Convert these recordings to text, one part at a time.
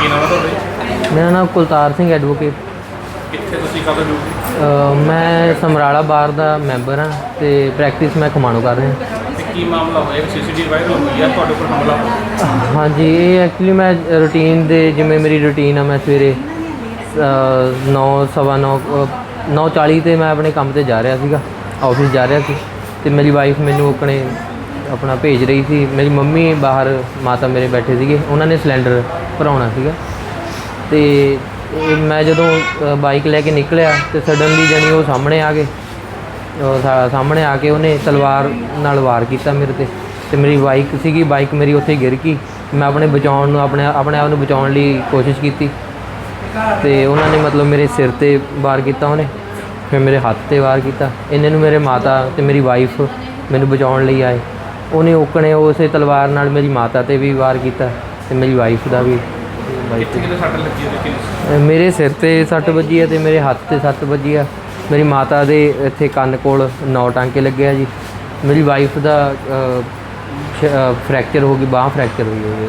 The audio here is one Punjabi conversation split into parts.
ਕੀ ਨਾਮ ਹੈ ਤੁਹਾਡਾ ਮੇਰਾ ਨਾਮ ਕੁਲਤਾਰ ਸਿੰਘ ਐਡਵੋਕੇਟ। ਕਿੱਥੇ ਤੁਸੀਂ ਕਦੋਂ ਡਿਊਟੀ ਅ, ਮੈਂ ਸਮਰਾਲਾ ਬਾਰ ਦਾ ਮੈਂਬਰ ਹਾਂ ਤੇ ਪ੍ਰੈਕਟਿਸ ਮੈਂ ਖਮਾਣੋ ਕਰ ਰਿਹਾ। ਤੇ ਕੀ ਮਾਮਲਾ ਹੋਇਆ? ਸੀਸੀਟੀਵੀ ਵਾਇਰਲ ਹੋਈ ਹੈ ਤੁਹਾਡੇ ਉੱਪਰ ਹਮਲਾ ਹੋਇਆ? ਹਾਂਜੀ ਇਹ ਐਕਚੁਅਲੀ ਮੈਂ ਰੂਟੀਨ ਦੇ ਜਿਵੇਂ ਮੇਰੀ ਰੂਟੀਨ ਆ ਮੈਂ ਸਵੇਰੇ 9 ਸਵਾ 9 9:40 ਤੇ ਮੈਂ ਆਪਣੇ ਕੰਮ ਤੇ ਜਾ ਰਿਹਾ ਸੀਗਾ ਆਫਿਸ ਜਾ ਰਿਹਾ ਸੀ ਤੇ ਮੇਰੀ ਵਾਈਫ ਮੈਨੂੰ ਆਪਣੇ ਆਪਣਾ ਭੇਜ ਰਹੀ ਸੀ। ਮੇਰੀ ਮੰਮੀ ਬਾਹਰ, ਮਾਤਾ ਮੇਰੇ ਬੈਠੇ ਸੀਗੇ। ਉਹਨਾਂ ਨੇ ਸਿਲੰਡਰ ਭਰਾਉਣਾ ਸੀਗਾ। ਤੇ ਮੈਂ ਜਦੋਂ ਬਾਈਕ ਲੈ ਕੇ ਨਿਕਲਿਆ ਤੇ ਸਡਨਲੀ ਜਣੀ ਉਹ ਸਾਹਮਣੇ ਆ ਗਏ। ਸਾਹਮਣੇ ਆ ਕੇ ਉਹਨੇ ਤਲਵਾਰ ਨਾਲ ਵਾਰ ਕੀਤਾ ਮੇਰੇ ਤੇ। ਤੇ ਮੇਰੀ ਬਾਈਕ ਸੀਗੀ, ਬਾਈਕ ਮੇਰੀ ਉੱਥੇ ਗਿਰ ਗਈ। ਮੈਂ ਆਪਣੇ ਬਚਾਉਣ ਨੂੰ, ਆਪਣੇ ਆਪਣੇ ਆਪ ਨੂੰ ਬਚਾਉਣ ਲਈ ਕੋਸ਼ਿਸ਼ ਕੀਤੀ। ਤੇ ਉਹਨਾਂ ਨੇ ਮਤਲਬ ਮੇਰੇ ਸਿਰ ਤੇ ਵਾਰ ਕੀਤਾ ਉਹਨੇ। ਫਿਰ ਮੇਰੇ ਹੱਥ ਤੇ ਵਾਰ ਕੀਤਾ। ਇਹਨਾਂ ਨੂੰ ਮੇਰੇ ਮਾਤਾ ਤੇ ਮੇਰੀ ਵਾਈਫ ਮੈਨੂੰ ਬਚਾਉਣ ਲਈ ਆਏ। ਉਹਨੇ ਓਕਣੇ ਉਸੇ ਤਲਵਾਰ ਨਾਲ ਮੇਰੀ ਮਾਤਾ ਤੇ ਵੀ ਵਾਰ ਕੀਤਾ ਤੇ ਮੇਰੀ ਵਾਈਫ ਦਾ ਵੀ। ਵਾਈਫ ਕਿੱਥੇ ਕਿਤੇ ਸੱਟ ਲੱਗੀ ਹੈ ਲੇਕਿਨ ਅਹ ਮੇਰੇ ਸਿਰ ਤੇ ਸੱਟ ਵੱਜੀ ਹੈ ਤੇ ਮੇਰੇ ਹੱਥ ਤੇ ਸੱਟ ਵੱਜੀ ਆ। ਮੇਰੀ ਮਾਤਾ ਦੇ ਇੱਥੇ ਕੰਨ ਕੋਲ ਨੌ ਟਾਂਕੇ ਲੱਗੇ ਆ ਜੀ। ਮੇਰੀ ਵਾਈਫ ਦਾ ਫ੍ਰੈਕਚਰ ਹੋ ਗਈ ਬਾਹ ਫ੍ਰੈਕਚਰ ਹੋਈ ਹੋਈ ਹੈ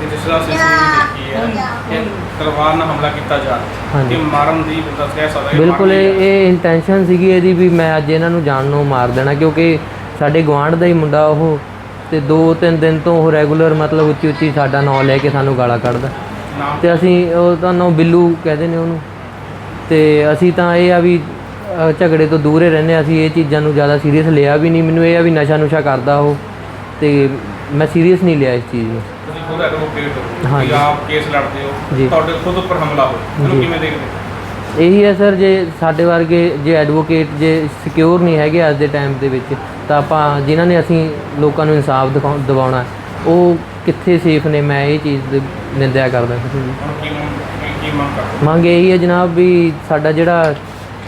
ਤੇ ਜਿਸ ਤਰ੍ਹਾਂ ਸੀਸੀਟੀਵੀ ਦੇਖੀ ਹੈ ਕਿ ਤਲਵਾਰ ਨਾਲ ਹਮਲਾ ਕੀਤਾ ਜਾ ਰਿਹਾ। ਹਾਂਜੀ। ਕਿ ਮਾਰਨ ਦੀ ਬੰਦਾ ਕਹਿ ਸਕਦਾ ਹੈ ਬਿਲਕੁਲ ਇਹ ਇਹ ਇੰਟੈਂਸ਼ਨ ਸੀਗੀ ਇਹਦੀ ਵੀ ਮੈਂ ਅੱਜ ਇਹਨਾਂ ਨੂੰ ਜਾਣ ਨੂੰ ਮਾਰ ਦੇਣਾ ਕਿਉਂਕਿ ਸਾਡੇ ਗਵਾਂਢ ਦਾ ਹੀ ਮੁੰਡਾ ਉਹ ਤੇ ਦੋ ਤਿੰਨ ਦਿਨ ਤੋਂ ਉਹ ਰੈਗੂਲਰ ਮਤਲਬ ਉੱਚੀ ਉੱਚੀ ਸਾਡਾ ਨਾਂ ਲੈ ਕੇ ਸਾਨੂੰ ਗਾਲਾਂ ਕੱਢਦਾ ਨਾਮ ਤੇ ਅਸੀਂ ਉਹ ਤਾਂ ਨਾਂ ਬਿੱਲੂ ਕਹਿੰਦੇ ਨੇ ਉਹਨੂੰ ਤੇ ਅਸੀਂ ਤਾਂ ਇਹ ਆ ਵੀ ਝਗੜੇ ਤੋਂ ਦੂਰ ਹੀ ਰਹਿੰਦੇ। ਅਸੀਂ ਇਹ ਚੀਜ਼ਾਂ ਨੂੰ ਜ਼ਿਆਦਾ ਸੀਰੀਅਸ ਲਿਆ ਵੀ ਨਹੀਂ ਮੈਨੂੰ ਇਹ ਆ ਵੀ ਨਸ਼ਾ ਨੁਸ਼ਾ ਕਰਦਾ ਉਹ ਤੇ ਮੈਂ ਸੀਰੀਅਸ ਨਹੀਂ ਲਿਆ ਇਸ ਚੀਜ਼ ਨੂੰ ਤੁਸੀਂ ਖੁਦ ਐਡਵੋਕੇਟ ਹੋ ਹਾਂਜੀ। ਕਿ ਆਪ ਕੇਸ ਲੜਦੇ। ਹੋ ਤੁਹਾਡੇ ਖੁਦ ਉੱਪਰ ਹਮਲਾ ਹੋਇਆ ਇਹਨੂੰ ਜੀ। ਕਿਵੇਂ ਦੇਖਦੇ ਹੋ? ਇਹੀ ਹੈ ਸਰ, ਜੇ ਸਾਡੇ ਵਰਗੇ ਜੇ ਐਡਵੋਕੇਟ ਜੇ ਸਿਕਿਉਰ ਨਹੀਂ ਹੈਗੇ ਅੱਜ ਦੇ ਟਾਈਮ ਦੇ ਵਿੱਚ, ਤਾਂ ਆਪਾਂ ਜਿਨ੍ਹਾਂ ਨੇ ਅਸੀਂ ਲੋਕਾਂ ਨੂੰ ਇਨਸਾਫ ਦਿਖਾਉ- ਦਿਵਾਉਣਾ ਉਹ ਕਿੱਥੇ ਸੇਫ ਨੇ, ਮੈਂ ਇਹ ਚੀਜ਼ ਦੀ ਨਿੰਦਿਆ ਕਰਦਾ ਕਿਸੇ ਦੀ ਮੰਗ ਇਹੀ ਹੈ ਜਨਾਬ ਵੀ ਸਾਡਾ ਜਿਹੜਾ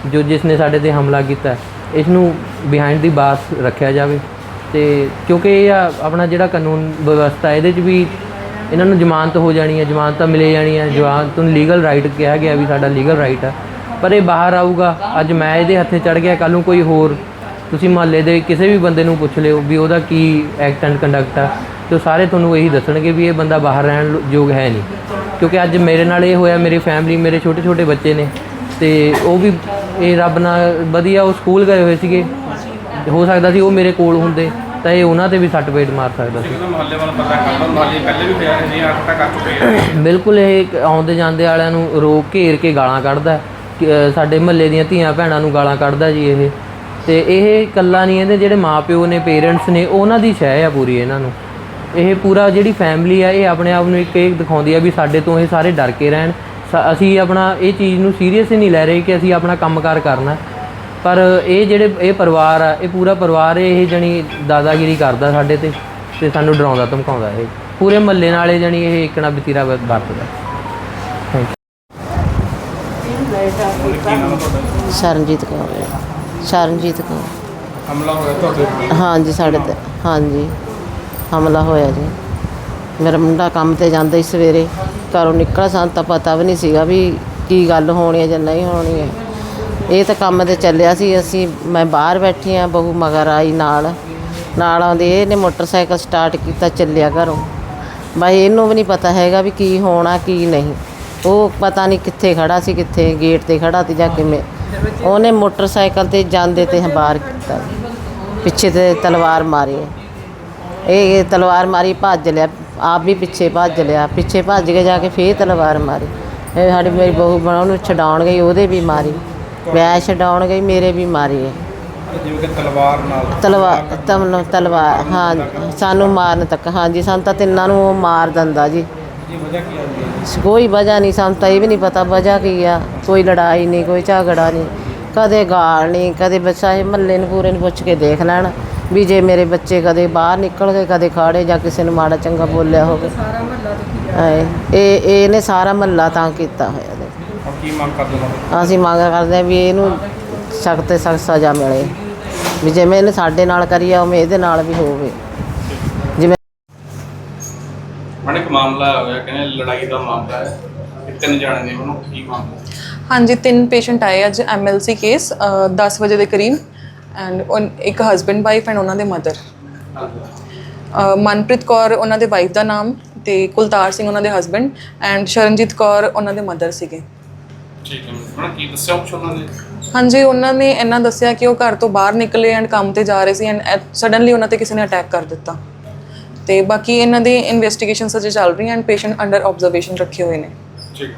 ਜੋ ਜਿਸ ਨੇ ਸਾਡੇ ਤੇ ਹਮਲਾ ਕੀਤਾ ਇਸ ਨੂੰ ਬਿਹਾਈਂਡ ਦੀ ਬਾਸ ਰੱਖਿਆ ਜਾਵੇ। ਤੇ ਕਿਉਂਕਿ ਇਹ ਆ ਆਪਣਾ ਜਿਹੜਾ ਕਾਨੂੰਨ ਵਿਵਸਥਾ ਇਹਦੇ 'ਚ ਵੀ ਇਹਨਾਂ ਨੂੰ ਜ਼ਮਾਨਤ ਹੋ ਜਾਣੀ ਹੈ, ਜ਼ਮਾਨਤ ਤਾਂ ਮਿਲੇ ਜਾਣੀ ਹੈ ਜ਼ਮਾਨਤ ਨੂੰ ਲੀਗਲ ਰਾਈਟ ਕਿਹਾ ਗਿਆ ਵੀ ਸਾਡਾ ਲੀਗਲ ਰਾਈਟ ਹੈ ਪਰ ਇਹ ਬਾਹਰ ਆਊਗਾ, ਅੱਜ ਮੈਂ ਇਹਦੇ ਹੱਥੇ ਚੜ ਗਿਆ ਕੱਲ ਨੂੰ ਕੋਈ ਹੋਰ, ਤੁਸੀਂ ਮਹੱਲੇ ਦੇ ਕਿਸੇ ਵੀ ਬੰਦੇ ਨੂੰ ਪੁੱਛ ਲਿਓ ਵੀ ਉਹਦਾ ਕੀ ਐਕਟ ਐਂਡ ਕੰਡਕਟ ਆ। ਤੇ ਉਹ ਸਾਰੇ ਤੁਹਾਨੂੰ ਇਹੀ ਦੱਸਣਗੇ ਵੀ ਇਹ ਬੰਦਾ ਬਾਹਰ ਰਹਿਣ ਯੋਗ ਹੈ ਨਹੀਂ। ਕਿਉਂਕਿ ਅੱਜ ਮੇਰੇ ਨਾਲ ਇਹ ਹੋਇਆ, ਮੇਰੀ ਫੈਮਿਲੀ ਮੇਰੇ ਛੋਟੇ ਛੋਟੇ ਬੱਚੇ ਨੇ। ਤੇ ਉਹ ਵੀ, ਇਹ ਰੱਬ ਨਾਲ ਵਧੀਆ, ਉਹ ਸਕੂਲ ਗਏ ਹੋਏ ਸੀਗੇ। ਹੋ ਸਕਦਾ ਸੀ ਉਹ ਮੇਰੇ ਕੋਲ ਹੁੰਦੇ। ਤਾਂ ਇਹ ਉਹਨਾਂ ਤੇ ਵੀ ਸੱਟ ਪੇਟ ਮਾਰ ਸਕਦਾ ਸੀ। ਮਹੱਲੇ ਵਾਲਾ ਪਤਾ ਕਰਦਾ ਮਹੱਲੇ ਪਹਿਲੇ ਵੀ ਹੈ ਜੀ ਅੱਠ ਤੱਕ ਆ ਚੁੱਕੇ ਹੈ ਬਿਲਕੁਲ ਇਹ ਆਉਂਦੇ ਜਾਂਦੇ ਵਾਲਿਆਂ ਨੂੰ ਰੋਕ ਘੇਰ ਕੇ ਗਾਲਾਂ ਕੱਢਦਾ ਸਾਡੇ ਮਹੱਲੇ ਦੀਆਂ ਧੀਆਂ ਭੈਣਾਂ ਨੂੰ ਗਾਲਾਂ ਕੱਢਦਾ ਜੀ ਇਹ। ਤੇ ਇਹ ਇਕੱਲਾ ਨਹੀਂ ਇਹਦੇ ਜਿਹੜੇ ਮਾਪਿਓ ਨੇ ਪੇਰੈਂਟਸ ਨੇ ਉਹਨਾਂ ਦੀ ਸ਼ੈ ਆ ਪੂਰੀ ਇਹਨਾਂ ਨੂੰ। ਇਹ ਪੂਰਾ ਜਿਹੜੀ ਫੈਮਿਲੀ ਆ ਇਹ ਆਪਣੇ ਆਪ ਨੂੰ ਇੱਕ ਇਹ ਦਿਖਾਉਂਦੀ ਆ ਵੀ ਸਾਡੇ ਤੋਂ ਇਹ ਸਾਰੇ ਡਰ ਕੇ ਰਹਿਣ। ਅਸੀਂ ਆਪਣਾ ਇਹ ਚੀਜ਼ ਨੂੰ ਸੀਰੀਅਸ ਹੀ ਨਹੀਂ ਲੈ ਰਹੇ ਕਿ ਅਸੀਂ ਆਪਣਾ ਕੰਮਕਾਰ ਕਰਨਾ। ਪਰ ਇਹ ਜਿਹੜੇ ਇਹ ਪਰਿਵਾਰ ਆ ਇਹ ਪੂਰਾ ਪਰਿਵਾਰ ਇਹ ਜਣੀ ਦਾਦਾਗਿਰੀ ਕਰਦਾ ਸਾਡੇ ਤੇ ਤੇ ਸਾਨੂੰ ਡਰਾਉਂਦਾ ਧਮਕਾਉਂਦਾ ਇਹ। ਪੂਰੇ ਮਹੱਲੇ ਨਾਲੇ ਜਣੀ ਇਹ ਇਕਣਾ ਬਤੀਰਾ ਵਰਤਦਾ। ਸ਼ਰਨਜੀਤ ਕੌਰ। ਸ਼ਰਨਜੀਤ ਕੌਰ। ਹਮਲਾ ਹੋਇਆ ਤੁਹਾਡੇ ਉੱਪਰ ਹਾਂਜੀ ਸਾਡੇ ਤੇ। ਹਾਂਜੀ। ਹਮਲਾ ਹੋਇਆ ਜੀ। ਮੇਰਾ ਮੁੰਡਾ ਕੰਮ ਤੇ ਜਾਂਦਾ ਸੀ ਸਵੇਰੇ। ਘਰੋਂ ਨਿਕਲ ਸਾਨੂੰ ਤਾਂ ਪਤਾ ਵੀ ਨਹੀਂ ਸੀਗਾ ਵੀ ਕੀ ਗੱਲ ਹੋਣੀ ਹੈ ਜਾਂ ਨਹੀਂ ਹੋਣੀ ਹੈ। ਇਹ ਤਾਂ ਕੰਮ ਤੇ ਚੱਲਿਆ ਸੀ, ਅਸੀਂ, ਮੈਂ ਬਾਹਰ ਬੈਠੀ ਆ ਬਹੂ ਮਗਰ ਆਈ ਨਾਲ ਨਾਲ ਆਉਂਦੇ ਇਹਨੇ ਮੋਟਰਸਾਈਕਲ ਸਟਾਰਟ ਕੀਤਾ ਚੱਲਿਆ ਘਰੋਂ। ਬਾਈ ਇਹਨੂੰ ਵੀ ਨਹੀਂ ਪਤਾ ਹੈਗਾ ਵੀ ਕੀ ਹੋਣਾ, ਕੀ ਨਹੀਂ। ਉਹ ਪਤਾ ਨਹੀਂ ਕਿੱਥੇ ਖੜਾ ਸੀ, ਕਿੱਥੇ ਗੇਟ ਤੇ ਖੜਾ ਸੀ ਜਾਂ ਕਿਵੇਂ। ਉਹਨੇ ਮੋਟਰਸਾਈਕਲ ਤੇ ਜਾਂਦੇ ਤੇ ਬਾਹਰ ਕੀਤਾ। ਪਿੱਛੇ ਤੇ ਤਲਵਾਰ ਮਾਰੀ। ਇਹ ਤਲਵਾਰ ਮਾਰੀ, ਭੱਜ ਲਿਆ। ਆਪ ਵੀ ਪਿੱਛੇ ਭੱਜ ਲਿਆ। ਪਿੱਛੇ ਭੱਜ ਕੇ ਜਾ ਕੇ ਫੇਰ ਤਲਵਾਰ ਮਾਰੀ। ਇਹ ਸਾਡੀ ਮੇਰੀ ਬਹੂ ਬਣਾ, ਉਹਨੂੰ ਛਡਾਉਣ ਗਈ, ਉਹਦੇ ਵੀ ਮਾਰੀ। ਮੈਂ ਛਡਾਉਣ ਗਈ ਮੇਰੇ ਵੀ ਮਾਰੀ ਹੈ ਜਿਵੇਂ ਕਿ ਤਲਵਾਰ ਨਾਲ ਤਲਵਾਰ ਤਮਨ ਤਲਵਾਰ ਹਾਂ ਸਾਨੂੰ ਮਾਰਨ ਤੱਕ ਹਾਂਜੀ ਸਾਨੂੰ ਤਾਂ ਤਿੰਨਾਂ ਨੂੰ ਉਹ ਮਾਰ ਦਿੰਦਾ ਜੀ। ਜੀ ਵਜ੍ਹਾ ਕੀ ਆਉਂਦੀ ਹੈ ਕੋਈ ਵਜ੍ਹਾ ਨਹੀਂ ਸਾਨੂੰ ਤਾਂ ਇਹ ਵੀ ਨਹੀਂ ਪਤਾ ਵਜ੍ਹਾ ਕੀ ਆ। ਕੋਈ ਲੜਾਈ ਨਹੀਂ ਕੋਈ ਝਗੜਾ ਨਹੀਂ। ਕਦੇ ਗਾਲ ਨਹੀਂ ਕਦੇ ਬੱਚਾ ਇਹ ਮਹੱਲੇ ਨੂੰ ਪੂਰੇ ਨੂੰ ਪੁੱਛ ਕੇ ਦੇਖ ਲੈਣ ਵੀ ਜੇ ਮੇਰੇ ਬੱਚੇ ਕਦੇ ਬਾਹਰ ਨਿਕਲ ਗਏ ਕਦੇ ਖਾੜੇ ਜਾਂ ਕਿਸੇ ਨੂੰ ਮਾੜਾ ਚੰਗਾ ਬੋਲਿਆ ਹੋਵੇ। ਸਾਰਾ ਮਹੱਲਾ ਇਹ ਇਹਨੇ ਸਾਰਾ ਮਹੱਲਾ ਤਾਂ ਕੀਤਾ ਹੋਇਆ। ਕੀ ਮੰਗ ਕਰਦੇ ਹੋ ਅਸੀਂ ਮੰਗ ਕਰਦੇ ਹਾਂ ਵੀ ਇਹਨੂੰ ਸਖਤ ਤੇ ਸਖਤ ਸਜ਼ਾ ਮਿਲੇ। ਵੀ ਜਿਵੇਂ ਇਹਨੇ ਸਾਡੇ ਨਾਲ ਕਰੀ ਆ ਉਵੇਂ ਇਹਦੇ ਨਾਲ ਵੀ ਹੋਵੇ। ਜਿਵੇਂ ਮਨ ਇੱਕ ਮਾਮਲਾ ਹੋਇਆ ਕਹਿੰਦੇ ਲੜਾਈ ਦਾ ਮਾਮਲਾ ਹੈ। ਇਹ ਤਿੰਨ ਜਾਣੇ ਨੇ ਉਹਨੂੰ ਕੀ ਮਾਮਲਾ ਹਾਂਜੀ ਤਿੰਨ ਪੇਸ਼ੈਂਟ ਆਏ ਅੱਜ ਐਮਐਲਸੀ ਕੇਸ 10 ਵਜੇ ਦੇ ਕਰੀਬ। ਐਂਡ ਇੱਕ ਹਸਬੈਂਡ ਵਾਈਫ ਐਂਡ ਉਹਨਾਂ ਦੇ ਮਦਰ ਮਨਪ੍ਰੀਤ ਕੌਰ ਉਹਨਾਂ ਦੇ ਵਾਈਫ ਦਾ ਨਾਮ ਤੇ ਕੁਲਤਾਰ ਸਿੰਘ ਉਹਨਾਂ ਦੇ ਹਸਬੰਡ ਐਂਡ ਸ਼ਰਨਜੀਤ ਕੌਰ ਉਹਨਾਂ ਦੇ ਮਦਰ ਸੀਗੇ। ਠੀਕ ਹੈ। ਮੈਡਮ ਕੀ ਦੱਸਿਆ ਕੁਛ ਉਹਨਾਂ ਨੇ? ਹਾਂਜੀ ਉਹਨਾਂ ਨੇ ਇਹਨਾਂ ਦੱਸਿਆ ਕਿ ਉਹ ਘਰ ਤੋਂ ਬਾਹਰ ਨਿਕਲੇ ਐਂਡ ਕੰਮ ਤੇ ਜਾ ਰਹੇ ਸੀ ਐਂਡ ਸਡਨਲੀ ਉਹਨਾਂ ਤੇ ਕਿਸੇ ਨੇ ਅਟੈਕ ਕਰ ਦਿੱਤਾ। ਤੇ ਬਾਕੀ ਇਹਨਾਂ ਦੀ ਇਨਵੈਸਟੀਗੇਸ਼ਨਸ ਅਜੇ ਚੱਲ ਰਹੀਆਂ ਐਂਡ ਪੇਸ਼ੈਂਟ ਅੰਡਰ ਆਬਜ਼ਰਵੇਸ਼ਨ ਰੱਖੇ ਹੋਏ ਨੇ। ਠੀਕ ਹੈ।